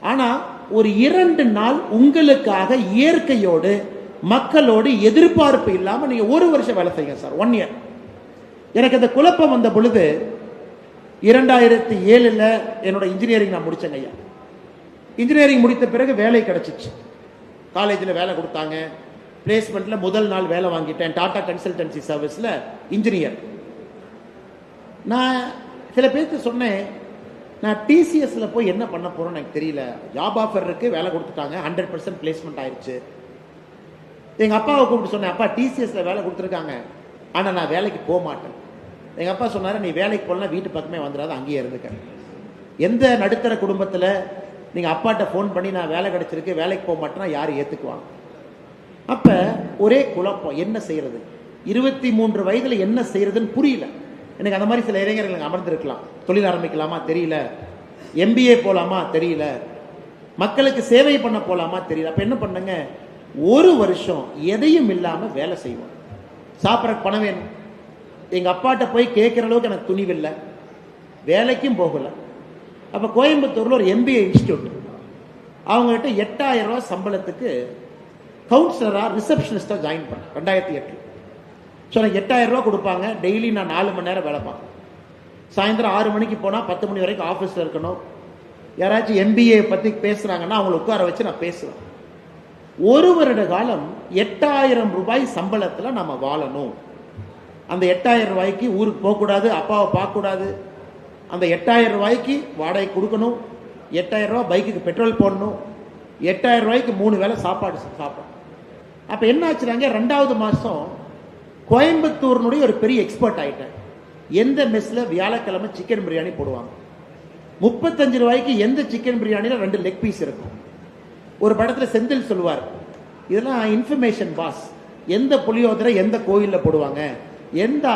ஆனா ஒரு இரண்டு நாள் உங்களுக்காக இயற்கையோடு மக்களோடு எதிர்பார்ப்பு இல்லாமல் நீங்கள் ஒரு வருஷம் வேலை செய்யுங்க சார் ஒன் இயர் எனக்கு அந்த குழப்பம் வந்த பொழுது இரண்டாயிரத்தி ஏழில் என்னோட இன்ஜினியரிங் நான் முடித்தேங்க ஐயா. இன்ஜினியரிங் முடித்த பிறகு வேலை கிடச்சிச்சு. காலேஜில் வேலை கொடுத்தாங்க. பிளேஸ்மெண்ட்டில் முதல் நாள் வேலை வாங்கிட்டேன். டாடா கன்சல்டன்சி சர்வீஸில் இன்ஜினியர் நான் சில பேருக்கு சொன்னேன் நான் டிசிஎஸ்ல போய் என்ன பண்ண போறோம்னு எனக்கு தெரியல. ஜாப் ஆஃபர் இருக்கு வேலை கொடுத்துட்டாங்க. ஹண்ட்ரட் பர்சன்ட் பிளேஸ்மெண்ட் ஆயிடுச்சு எங்க அப்பாவை கூப்பிட்டு சொன்னேன் அப்பா டிசிஎஸ்ல வேலை கொடுத்துருக்காங்க. ஆனா நான் வேலைக்கு போக மாட்டேன். எங்க அப்பா சொன்னார் நீ வேலைக்கு போகலன்னா வீட்டு பக்கமே வந்துடாத அங்கேயே இருந்துக்க. எந்த நடுத்தர குடும்பத்துல நீங்க அப்பாட்ட ஃபோன் பண்ணி நான் வேலை கிடைச்சிருக்கு வேலைக்கு போக மாட்டேன்னா யார் ஏத்துக்குவாங்க அப்ப ஒரே குழப்பம் என்ன செய்யறது? இருபத்தி மூன்று வயதுல என்ன செய்யறதுன்னு புரியல. எனக்கு அந்த மாதிரி சில இளைஞர்கள் அமர்ந்திருக்கலாம். தொழில் ஆரம்பிக்கலாமா? தெரியல. எம்பிஏ போலாமா? தெரியல. மக்களுக்கு சேவை பண்ண போலாமா? தெரியல. அப்ப என்ன பண்ணுங்க? ஒரு வருஷம் எதையும் இல்லாம வேலை செய்வோம் சாப்பிட்ற பணம் வேணும். எங்க அப்பாட்ட போய் கேட்கிற அளவுக்கு எனக்கு துணிவில்லை வேலைக்கும் போகல. அப்ப கோயம்புத்தூர்ல ஒரு எம்பிஏ இன்ஸ்டியூட் அவங்ககிட்ட எட்டாயிரம் ரூபாய் சம்பளத்துக்கு கவுன்சிலரா ரிசப்ஷனிஸ்டா ஜாயின் பண்ணேன் ரெண்டாயிரத்தி எட்டு ஸோ எனக்கு எட்டாயிரம் ரூபா கொடுப்பாங்க. டெய்லி நான் நாலு மணி நேரம் வேலை பார்ப்பேன். சாயந்தரம் ஆறு மணிக்கு போனால் பத்து மணி வரைக்கும் ஆஃபீஸில் இருக்கணும். யாராச்சும் எம்பிஏ பற்றி பேசுகிறாங்கன்னா அவங்கள உட்கார வச்சு நான் பேசுவேன். ஒரு வருட காலம் எட்டாயிரம் ரூபாய் சம்பளத்தில் நம்ம வாழணும். அந்த எட்டாயிரம் ரூபாய்க்கு ஊருக்கு போகக்கூடாது அப்பாவை பார்க்கக்கூடாது. அந்த எட்டாயிரம் ரூபாய்க்கு வாடகை கொடுக்கணும். எட்டாயிரம் ரூபாய் பைக்குக்கு பெட்ரோல் போடணும். எட்டாயிரம் ரூபாய்க்கு மூணு வேளை சாப்பாடு சாப்பிடணும். அப்போ என்ன ஆச்சுனாங்க? ரெண்டாவது மாதம் கோயம்புத்தூர்னுடைய ஒரு பெரிய எக்ஸ்பர்ட் ஆகிட்டேன் எந்த மெஸ்ஸில் வியாழக்கிழமை சிக்கன் பிரியாணி போடுவாங்க. முப்பத்தஞ்சு ரூபாய்க்கு எந்த சிக்கன் பிரியாணியில் ரெண்டு லெக் பீஸ் இருக்கும்? ஒரு படத்துல செந்தில் சொல்லுவார் இதெல்லாம் இன்ஃபர்மேஷன் பாஸ் எந்த புளியோதரை எந்த கோயில்ல போடுவாங்க? எந்த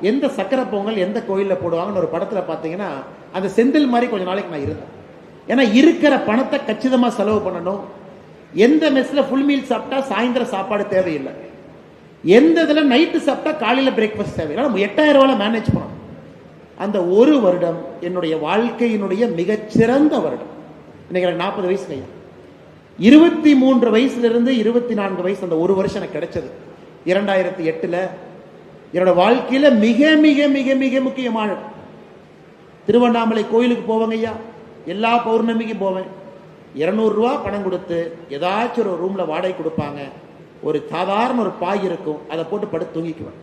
எந்த சக்கரை பொங்கல் எந்த கோயில்ல போடுவாங்கன்னு ஒரு படத்துல பாத்தீங்கன்னா அந்த செந்தில் மாதிரி கொஞ்ச நாளைக்கு நான் இருந்தேன். ஏன்னா இருக்கிற பணத்தை கச்சிதமா செலவு பண்ணணும். எந்த மெஸ்ல ஃபுல் மீல் சாப்பிட்டா சாயந்தரம் சாப்பாடு தேவையில்லை. எந்த இதுல நைட்டு சாப்பிட்டா காலையில பிரேக்ஃபாஸ்ட் தேவையில்லை நம்ம எட்டாயிரம் ரூபாய் மேனேஜ் பண்ணணும். அந்த ஒரு வருடம் என்னுடைய வாழ்க்கையினுடைய மிகச்சிறந்த வருடம். இன்னைக்கு எனக்கு நாற்பது வயசு கையா இருபத்தி மூன்று வயசுலேருந்து இருபத்தி நான்கு வயசு அந்த ஒரு வருஷம் எனக்கு கிடைச்சது. இரண்டாயிரத்தி எட்டில் என்னோட வாழ்க்கையில் மிக மிக மிக மிக முக்கியமான திருவண்ணாமலை கோயிலுக்கு போவேங்க ஐயா. எல்லா பௌர்ணமிக்கும் போவேன். இருநூறு பணம் கொடுத்து ஏதாச்சும் ஒரு ரூமில் வாடகை கொடுப்பாங்க. ஒரு சாதாரண ஒரு பாய் இருக்கும் அதை போட்டு படுத்து தூங்கிக்குவேன்.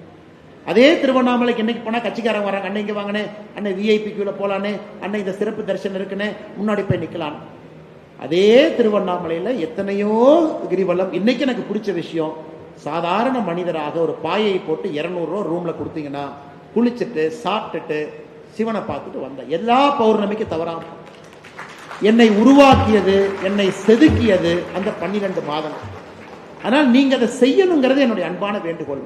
அதே திருவண்ணாமலைக்கு இன்னைக்கு போனால் கட்சிக்காரன் வராங்க அண்ணன் இங்க அண்ணன் விஐபி கியூல அண்ணன் இந்த சிறப்பு தரிசனம் இருக்குன்னு முன்னாடி போய் நிற்கலாம் அதே திருவண்ணாமலையில எத்தனையோ கிரிவலம் இன்னைக்கு எனக்கு பிடிச்ச விஷயம் சாதாரண மனிதராக ஒரு பாயை போட்டு 200 ரூபா ரூம்ல கொடுத்தீங்கன்னா குளிச்சுட்டு சாப்பிட்டுட்டு சிவனை பார்த்துட்டு வந்தேன் எல்லா பௌர்ணமிக்கு தவறாம என்னை உருவாக்கியது என்னை செதுக்கியது அந்த பன்னிரண்டு மாதம் ஆனால் நீங்க அதை செய்யணுங்கிறது என்னுடைய அன்பான வேண்டுகோள்.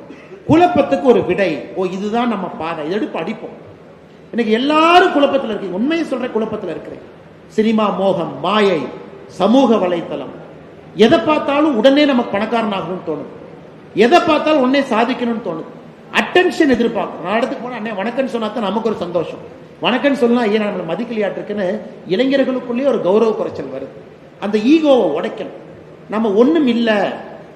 குழப்பத்துக்கு ஒரு விடை. ஓ இதுதான் நம்ம பாதை. இதை எடுப்பு அடிப்போம். இன்னைக்கு எல்லாரும் குழப்பத்தில் இருக்கீங்க. உண்மையை சொல்ற குழப்பத்தில் இருக்கிறேன். சினிமா மோகம் மாயை. சமூக வலைத்தளம். எதை பார்த்தாலும் உடனே நமக்கு பணக்காரனாகவும் தோணும். தோணுது எதை பார்த்தாலும் உடனே சாதிக்கணும்னு தோணுது அட்டென்ஷன் எதிர்பார்க்கும். நான் இடத்துக்கு போனேன் அண்ணே வணக்கம்னு சொன்னா தான் நமக்கு ஒரு சந்தோஷம். வணக்கம்னு சொன்னா ஏன் நம்மளை மதிக்கலையாட்டிருக்குன்னு இளைஞர்களுக்குள்ளேயே ஒரு கௌரவ குறைச்சல் வருது. அந்த ஈகோவை உடைக்கணும். நம்ம ஒன்றும் இல்லை.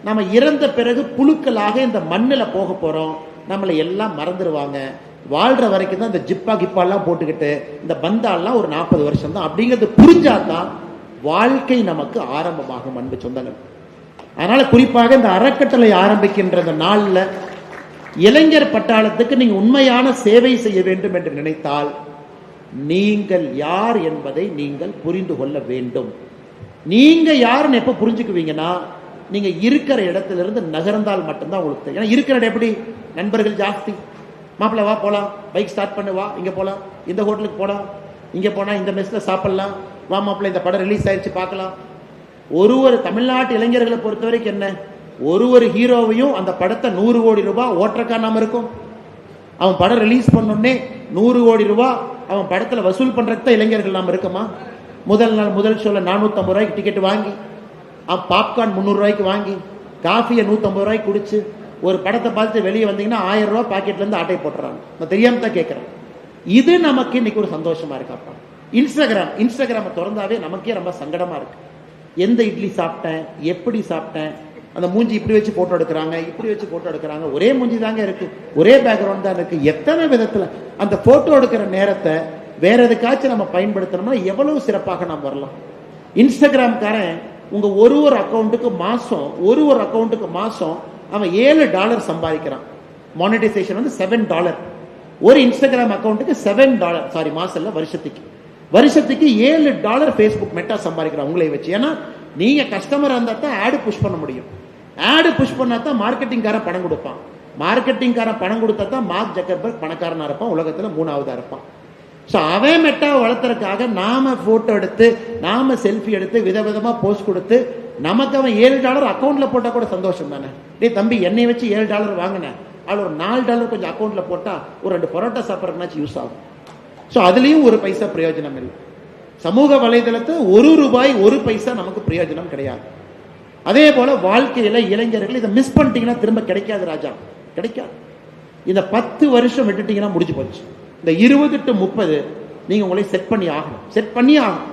நம்ம இறந்த பிறகு புழுக்களாக இந்த மண்ணில் போக போகிறோம் நம்மளை எல்லாம் மறந்துடுவாங்க வாழ்கிற வரைக்கும் தான் இந்த ஜிப்பா கிப்பாலாம் போட்டுக்கிட்டு இந்த பந்தாலாம் ஒரு நாற்பது வருஷம் தான் அப்படிங்கிறது புரிஞ்சாதான் வாழ்க்கை நமக்கு ஆரம்பமாகும் அன்பு சொந்தங்கள். அதனால குறிப்பாக இந்த அறக்கட்டளை ஆரம்பிக்கின்ற இந்த நாளில் இளைஞர் பட்டாளத்துக்கு நீங்க உண்மையான சேவை செய்ய வேண்டும் என்று நினைத்தால் நீங்கள் யார் என்பதை நீங்கள் புரிந்து கொள்ள வேண்டும். நீங்க யாருன்னு எப்ப புரிஞ்சுக்குவீங்கன்னா நீங்க இருக்கிற இடத்துல இருந்து நகர்ந்தால் மட்டும்தான் உங்களுக்கு தெரியும். ஏன்னா இருக்கிற இடம் எப்படி? நண்பர்கள் ஜாஸ்தி. மாப்பிள்ள வா போலாம். பைக் ஸ்டார்ட் பண்ணு வா. இங்க போலாம். இந்த ஹோட்டலுக்கு போலாம். இங்க போனா இந்த மெஸ்ல சாப்பிடலாம். வா மாப்பிள்ள இந்த படம் ரிலீஸ் ஆயிடுச்சு பார்க்கலாம். ஒரு ஒரு தமிழ்நாட்டு இளைஞர்களை பொறுத்த வரைக்கும் என்ன? ஒரு ஒரு ஹீரோவையும் அந்த படத்தை நூறு கோடி ரூபாய் ஓட்டக்கானாம இருக்கும். அவன் படம் ரிலீஸ் பண்ணோடனே நூறு கோடி ரூபாய் அவன் படத்தில் வசூல் பண்றதுக்கு தான் இளைஞர்கள் நாம இருக்கோமா? முதல் நாள் முதல் ஷோல நானூற்றம்பது ரூபாய்க்கு டிக்கெட் வாங்கி அவன் பாப்கார்ன் முந்நூறு ரூபாய்க்கு வாங்கி காஃபியை நூற்றம்பது ரூபாய்க்கு குடிச்சு ஒரு படத்தை பார்த்து வெளியே வந்தீங்கன்னா ஆயிரம் ரூபாய் பாக்கெட்லேருந்து ஆட்டை போட்டுறாங்க. நான் தெரியாம தான் கேட்குறேன் இது நமக்கு இன்னைக்கு ஒரு சந்தோஷமா இருக்காப்பா இன்ஸ்டாகிராம் இன்ஸ்டாகிராமை திறந்தாவே நமக்கே ரொம்ப சங்கடமா இருக்கு. எந்த இட்லி சாப்பிட்டேன்? எப்படி சாப்பிட்டேன்? அந்த மூஞ்சி இப்படி வச்சு போட்டோ எடுக்கிறாங்க இப்படி வச்சு போட்டோ எடுக்கிறாங்க. ஒரே மூஞ்சி தாங்க இருக்கு. ஒரே பேக்ரவுண்ட் தான் இருக்கு. எத்தனை விதத்துல அந்த போட்டோ எடுக்கிற நேரத்தை வேற எதுக்காச்சும் நம்ம பயன்படுத்தணும்னா எவ்வளவு சிறப்பாக நாம் வரலாம். இன்ஸ்டாகிராம்காரன் உங்க ஒரு ஒரு அக்கௌண்ட்டுக்கு மாசம் ஒரு ஒரு அக்கௌண்ட்டுக்கு மாசம் அவன் ஏழு டாலர் சம்பாதிக்கிறான். மானிட்டைசேஷன் வந்து செவன் டாலர் ஒரு இன்ஸ்டாகிராம் அக்கௌண்ட்டுக்கு செவன் டாலர் சாரி மாசம் இல்ல வருஷத்துக்கு. வருஷத்துக்கு ஏழு டாலர் ஃபேஸ்புக் மெட்டா சம்பாதிக்கிறோம் உங்களை வச்சு. ஏன்னா நீங்க கஸ்டமர் இருந்தா தான் ஆடு புஷ் பண்ண முடியும். ஆடு புஷ் பண்ணா தான் மார்க்கெட்டிங்காரன் பணம் கொடுப்பான். மார்க்கெட்டிங்காரன் பணம் கொடுத்தா தான் மார்க் ஜக்கர்பர்க் பணக்காரனாக இருப்பான். உலகத்துல மூணாவதா இருப்பான். ஸோ அவன் மெட்டாவை வளர்த்துறதுக்காக நாம போட்டோ எடுத்து நாம செல்ஃபி எடுத்து விதவிதமாக போஸ்ட் கொடுத்து நமக்கு அவன் ஏழு டாலர் அக்கௌண்ட்ல போட்டால் கூட சந்தோஷம் தானே? டேய் தம்பி என்னை வச்சு ஏழு டாலர் வாங்கினேன் அதில் ஒரு நாலு டாலர் கொஞ்சம் அக்கௌண்ட்ல போட்டால் ஒரு ரெண்டு பரோட்டா சாப்பிட்றதுனாச்சும் யூஸ் ஆகும். ஸோ அதுலேயும் ஒரு பைசா பிரயோஜனம் இல்லை. சமூக வலைதளத்தை ஒரு ரூபாய் ஒரு பைசா நமக்கு பிரயோஜனம் கிடையாது. அதே போல வாழ்க்கையில இளைஞர்கள் இதை மிஸ் பண்ணிட்டீங்கன்னா திரும்ப கிடைக்காது ராஜா. கிடைக்காது. இந்த பத்து வருஷம் விட்டுட்டீங்கன்னா முடிஞ்சு போச்சு. இந்த இருபது டு முப்பது நீங்க உங்களை செட் பண்ணி ஆகணும். செட் பண்ணி ஆகணும்.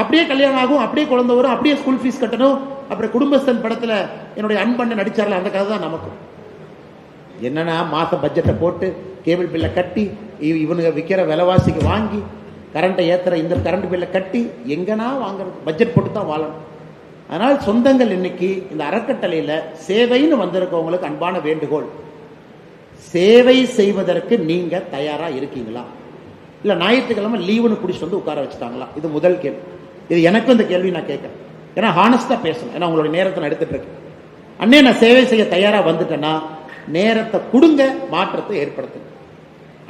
அப்படியே கல்யாணம் ஆகும் அப்படியே குழந்தை வரும் அப்படியே ஸ்கூல் ஃபீஸ் கட்டணும். அப்புறம் குடும்பஸ்தன் படத்துல என்னுடைய அன்பண்ணை நடிச்சார்ல அந்த கதை தான் நமக்கும். என்னன்னா மாத பட்ஜெட்டை போட்டு கேபிள் பில்லை கட்டி இவனுங்க விற்கிற விலைவாசிக்கு வாங்கி கரண்ட்டை ஏற்றுற இந்த கரண்ட் பில்லை கட்டி எங்கன்னா வாங்குறது பட்ஜெட் போட்டு தான் வாழணும். அதனால் சொந்தங்கள் இன்னைக்கு இந்த அறக்கட்டளையில் சேவைன்னு வந்திருக்கவங்களுக்கு அன்பான வேண்டுகோள். சேவை செய்வதற்கு நீங்க தயாரா இருக்கீங்களா? இல்ல ஞாயிற்றுக்கிழமை லீவுன்னு பிடிச்சிட்டு வந்து உட்கார வச்சுட்டாங்களா? இது முதல் கேள்வி. இது எனக்கும் இந்த கேள்வி நான் கேட்கறேன். ஏன்னா ஹானஸ்டா பேசணும். ஏன்னா உங்களுடைய நேரத்தை நான் எடுத்துட்டு இருக்கேன். அண்ணே நான் சேவை செய்ய தயாரா வந்துட்டேன்னா நேரத்தை கொடுங்க மாற்றத்தை ஏற்படுத்துங்க.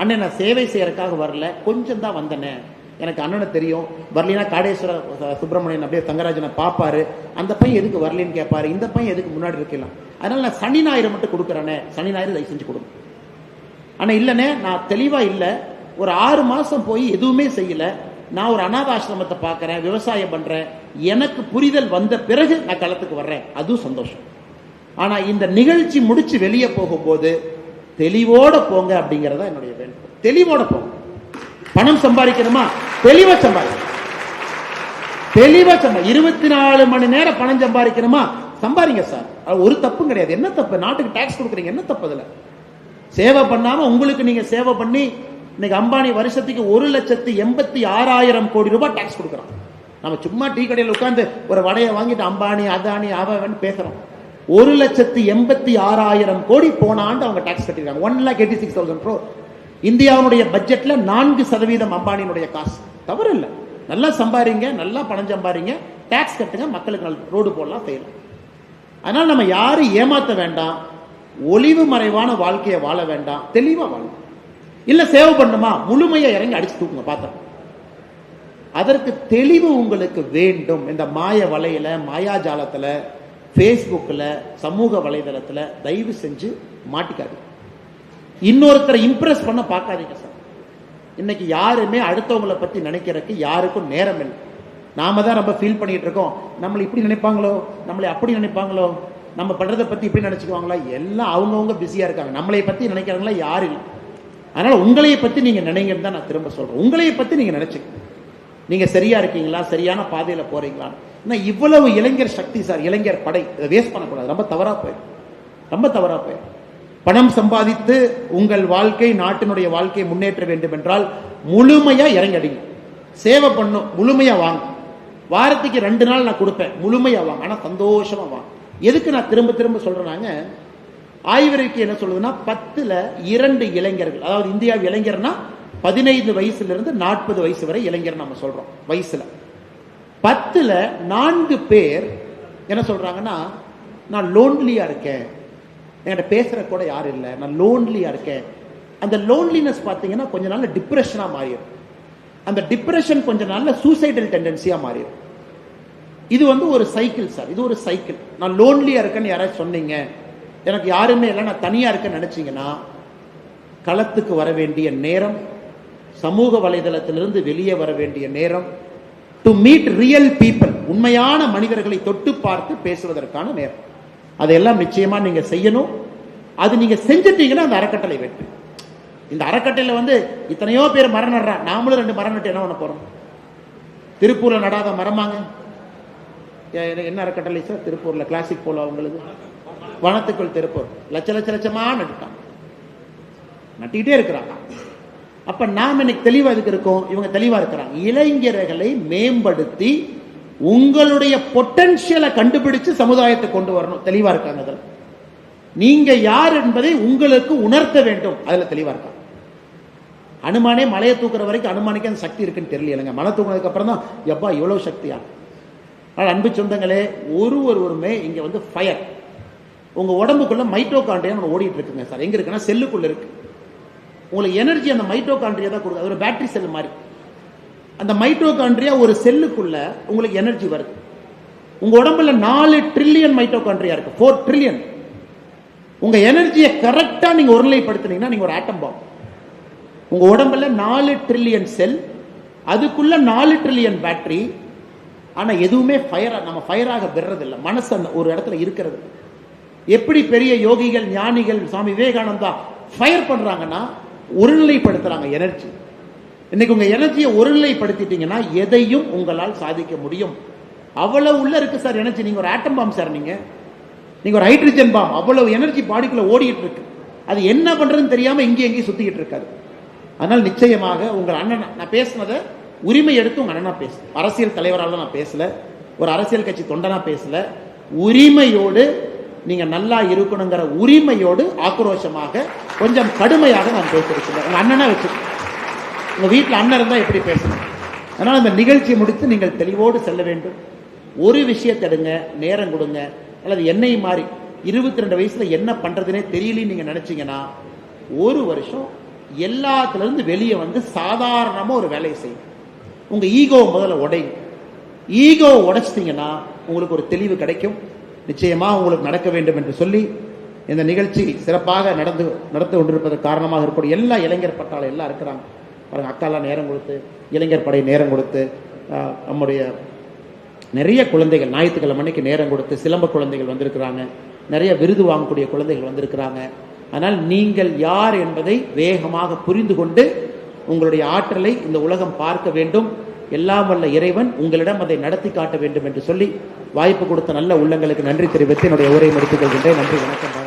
அண்ணே நான் சேவை செய்யறதுக்காக வரல கொஞ்சம் தான் வந்தனே. எனக்கு அண்ணனை தெரியும். வரலினா காடேஸ்வர சுப்பிரமணியன் அப்படியே தங்கராஜனை பார்ப்பாரு. அந்த பையன் எதுக்கு வரலன்னு கேட்பாரு இந்த பையன் எதுக்கு முன்னாடி இருக்கலாம். அதனால நான் சனி ஞாயிறு மட்டும் கொடுக்குறேனே. சனி ஞாயிறு தயவு செஞ்சு கொடுங்க. ஆனால் இல்லைனே நான் தெளிவாக இல்லை. ஒரு ஆறு மாதம் போய் எதுவுமே செய்யலை. நான் ஒரு அனாத பார்க்குறேன் விவசாயம் பண்ணுறேன் எனக்கு புரிதல் வந்த பிறகு நான் களத்துக்கு வர்றேன். அதுவும் சந்தோஷம். ஆனா இந்த நிகழ்ச்சி முடிச்சு வெளியே போகும்போது தெளிவோட போங்க அப்படிங்கறதா என்னுடைய வேண்டுகோள். தெளிவோட போங்க. பணம் சம்பாதிக்கணுமா? தெளிவா சம்பாதிக்கணும். தெளிவா சம்பா இருபத்தி நாலு மணி நேரம் பணம் சம்பாதிக்கணுமா? சம்பாதிங்க சார். அது ஒரு தப்பும் கிடையாது. என்ன தப்பு? நாட்டுக்கு டாக்ஸ் கொடுக்குறீங்க. என்ன தப்பு அதுல? சேவை பண்ணாம உங்களுக்கு நீங்க சேவை பண்ணி இன்னைக்கு அம்பானி வருஷத்துக்கு ஒரு லட்சத்து எண்பத்தி ஆறாயிரம் கோடி ரூபாய் டாக்ஸ் கொடுக்குறான் நம்ம சும்மா டீ கடையில் உட்காந்து ஒரு வடையை வாங்கிட்டு அம்பானி அதானி அவன் பேசுறோம். ஒரு லட்சத்து எண்பத்தி ஆறாயிரம் கோடி போன ஆண்டு அவங்க டாக்ஸ் கட்டிருக்காங்க one lakh eighty six thousand crore இந்தியாவுடைய பட்ஜெட்ல நான்கு சதவீதம் அம்பானியினுடைய காசு. தவறு இல்லை நல்லா சம்பாரிங்க நல்லா பணம் சம்பாரிங்க. டாக்ஸ் கட்டுங்க மக்களுக்கு நல்ல ரோடு போடலாம் செய்யலாம். அதனால நம்ம யாரும் ஏமாத்த வேண்டாம் ஒளிவு மறைவான வாழ்க்கையை வாழ வேண்டாம் தெளிவா வாழணும். இல்ல சேவை பண்ணுமா? முழுமையா இறங்கி அடிச்சு தூக்குங்க பார்த்தோம் அதற்கு தெளிவு உங்களுக்கு வேண்டும். இந்த மாய வலையில மாயாஜாலத்துல ஃபேஸ்புக்கில் சமூக வலைதளத்தில் தயவு செஞ்சு மாட்டிக்காதீங்க. இன்னொருத்தரை இம்ப்ரெஸ் பண்ண பார்க்காதீங்க சார் இன்னைக்கு யாருமே அடுத்தவங்களை பற்றி நினைக்கிறதுக்கு யாருக்கும் நேரம் இல்லை. நாம தான் ரொம்ப ஃபீல் பண்ணிட்டு இருக்கோம். நம்மளை இப்படி நினைப்பாங்களோ? நம்மளை அப்படி நினைப்பாங்களோ? நம்ம பண்ணுறதை பற்றி இப்படி நினச்சிக்குவாங்களா? எல்லாம் அவங்கவுங்க பிஸியாக இருக்காங்க. நம்மளை பற்றி நினைக்கிறாங்களா யாரும் இல்லை. அதனால் உங்களையை பற்றி நீங்கள் நினைங்கன்னு தான் நான் திரும்ப சொல்கிறேன் உங்களையை பற்றி நீங்கள் நினச்சிக்க நீங்கள் சரியாக இருக்கீங்களா? சரியான பாதையில் போகிறீங்களான்னு ஏன்னா இவ்வளவு இளைஞர் சக்தி சார் இளைஞர் படை. இதை வேஸ்ட் பண்ணக்கூடாது. ரொம்ப தவறா போயிடும் ரொம்ப தவறா போயிடும் பணம் சம்பாதித்து உங்கள் வாழ்க்கை நாட்டினுடைய வாழ்க்கையை முன்னேற்ற வேண்டும் என்றால் முழுமையா இறங்கடிங்க. சேவை பண்ணும் முழுமையா வாங்க. வாரத்துக்கு ரெண்டு நாள் நான் கொடுப்பேன். முழுமையா வாங்க. ஆனா சந்தோஷமா வாங்க. எதுக்கு நான் திரும்ப திரும்ப சொல்றேனாங்க? ஆய்வறிக்கை என்ன சொல்லுதுன்னா பத்துல இரண்டு இளைஞர்கள் அதாவது இந்தியா இளைஞர்னா பதினைந்து வயசுல இருந்து நாற்பது வயசு வரை இளைஞர் நம்ம சொல்றோம் வயசுல. பத்துல நான்கு பேர் என்ன சொல்றாங்கன்னா நான் லோன்லியா இருக்கேன். என்கிட்ட பேசுற கூட யாரும் இல்லை. நான் லோன்லியா இருக்கேன். அந்த லோன்லினஸ் பார்த்தீங்கன்னா கொஞ்ச நாள்ல டிப்ரெஷனா மாறிடும் அந்த டிப்ரெஷன் கொஞ்ச நாள்ல சூசைடல் டெண்டன்சியா மாறிடும் இது வந்து ஒரு சைக்கிள் சார் இது ஒரு சைக்கிள் நான் லோன்லியா இருக்கேன்னு யாராவது சொன்னீங்க. எனக்கு யாருமே இல்லை. நான் தனியா இருக்கேன்னு நினைச்சீங்கன்னா களத்துக்கு வர வேண்டிய நேரம் சமூக வலைதளத்திலிருந்து வெளியே வர வேண்டிய நேரம் டு மீட் ரியல் பீப்பிள் உண்மையான மனிதர்களை தொட்டு பார்த்து பேசுவதற்கான நேரம். அதையெல்லாம் நிச்சயமா நீங்க செய்யணும். அது நீங்க செஞ்சிட்டீங்கன்னா அந்த அறக்கட்டளை வெற்றி. இந்த அறக்கட்டளையில வந்து இத்தனையோ பேர் மரம் நடுறா நாமளும் ரெண்டு மரம் நட்டு என்ன பண்ண போறோம்? திருப்பூர்ல நடாத மரமாங்க ஏ- என்ன- என்ன அறக்கட்டளை சார்? திருப்பூர்ல கிளாசிக் போல அவங்களுக்கு. வனத்துக்குள் திருப்பூர். லட்ச லட்ச லட்சமா நட்டுட்டான். நட்டிக்கிட்டே இருக்கிறாங்க அப்ப நாம் இன்னைக்கு தெளிவா இதுக்கு இருக்கோம்? இவங்க தெளிவா இருக்கிறாங்க. இளைஞர்களை மேம்படுத்தி உங்களுடைய பொட்டன்ஷியலை கண்டுபிடிச்சு சமுதாயத்தை கொண்டு வரணும். தெளிவா இருக்காங்க அதில். நீங்க யார் என்பதை உங்களுக்கு உணர்த்த வேண்டும். அதுல தெளிவா இருக்காங்க அனுமானே மலையை தூக்குற வரைக்கும் அனுமானிக்கு அந்த சக்தி இருக்குன்னு தெரியலைங்க மலை தூக்குனதுக்கு அப்புறம் தான் எப்பா இவ்வளவு சக்தியா? ஆனால் அன்பு சொந்தங்களே ஒரு ஒருவருமே இங்க வந்து ஃபயர் உங்க உடம்புக்குள்ள மைட்டோகாண்ட்ரியா ஓடிட்டு இருக்குங்க சார். எங்க இருக்குன்னா செல்லுக்குள்ள இருக்கு. உங்களுக்கு எனர்ஜி அந்த மைட்டோகாண்ட்ரியா தான் கொடுக்குது. அது ஒரு பேட்டரி செல் மாதிரி. அந்த மைட்டோகாண்ட்ரியா ஒரு செல்லுக்குள்ள உங்களுக்கு எனர்ஜி வருது. உங்க உடம்புல நாலு ட்ரில்லியன் மைட்டோகாண்ட்ரியா இருக்கு. ஃபோர் ட்ரில்லியன் உங்க எனர்ஜியை கரெக்டா நீங்க ஒருநிலைப்படுத்தினீங்கன்னா நீங்க ஒரு ஆட்டம் பாம் உங்க உடம்புல நாலு ட்ரில்லியன் செல் அதுக்குள்ள நாலு ட்ரில்லியன் பேட்டரி ஆனா எதுவுமே ஃபயரா நம்ம ஃபயராக பெறது இல்லை மனசு அந்த ஒரு இடத்துல இருக்கிறது. எப்படி பெரிய யோகிகள் ஞானிகள் சுவாமி விவேகானந்தா ஃபயர் பண்றாங்கன்னா ஒருநிலைப்படுத்துறாங்க எனர்ஜி. இன்னைக்கு உங்க எனர்ஜியை ஒருநிலைப்படுத்திட்டீங்கன்னா எதையும் உங்களால் சாதிக்க முடியும். அவ்வளவு உள்ள இருக்கு சார் எனர்ஜி. நீங்க ஒரு ஆட்டம் பாம் சார் நீங்க. நீங்க ஒரு ஹைட்ரஜன் பாம் அவ்வளவு எனர்ஜி பாடிக்குள்ள ஓடிட்டு இருக்கு. அது என்ன பண்றதுன்னு தெரியாம இங்கே எங்கேயும் சுத்திக்கிட்டு இருக்காது. அதனால் நிச்சயமாக உங்கள் அண்ணன் நான் பேசுனதை உரிமை எடுத்து உங்க அண்ணனா பேசு. அரசியல் தலைவரால நான் பேசல. ஒரு அரசியல் கட்சி தொண்டனா பேசல. உரிமையோடு நீங்க நல்லா இருக்கணுங்கிற உரிமையோடு ஆக்ரோஷமாக கொஞ்சம் கடுமையாக நான் பேசியிருக்கிறேன். உங்க அண்ணனா வச்சு. உங்க வீட்டில் அண்ணன் இருந்தா எப்படி பேசணும்? அதனால அந்த நிகழ்ச்சியை முடித்து நீங்கள் தெளிவோடு செல்ல வேண்டும். ஒரு விஷயத்தை எடுங்க நேரம் கொடுங்க. அல்லது என்னை மாறி இருபத்தி ரெண்டு வயசுல என்ன பண்றதுனே தெரியலன்னு நீங்க நினைச்சீங்கன்னா ஒரு வருஷம் எல்லாத்துல இருந்து வெளியே வந்து சாதாரணமா ஒரு வேலையை செய்யும் உங்க ஈகோ முதல்ல உடையும் ஈகோ உடைச்சிட்டீங்கன்னா உங்களுக்கு ஒரு தெளிவு கிடைக்கும். நிச்சயமாக உங்களுக்கு நடக்க வேண்டும் என்று சொல்லி இந்த நிகழ்ச்சி சிறப்பாக நடந்து நடந்து கொண்டிருப்பதற்கு காரணமாக இருக்கக்கூடிய எல்லா இளைஞர் பட்டாளம் எல்லாம் இருக்கிறாங்க. பாருங்கள் அக்காலாம் நேரம் கொடுத்து இளைஞர் படை நேரம் கொடுத்து நம்முடைய நிறைய குழந்தைகள் ஞாயிற்றுக்கிழமை அன்னைக்கு நேரம் கொடுத்து சிலம்ப குழந்தைகள் வந்திருக்கிறாங்க. நிறைய விருது வாங்கக்கூடிய குழந்தைகள் வந்திருக்கிறாங்க. ஆனால் நீங்கள் யார் என்பதை வேகமாக புரிந்து கொண்டு உங்களுடைய ஆற்றலை இந்த உலகம் பார்க்க வேண்டும். எல்லாம் வல்ல இறைவன் உங்களிடம் அதை நடத்தி காட்ட வேண்டும் என்று சொல்லி வாய்ப்பு கொடுத்த நல்ல உள்ளங்களுக்கு நன்றி தெரிவித்து என்னுடைய உரை முடித்துக் கொள்கின்றேன். நன்றி வணக்கம்.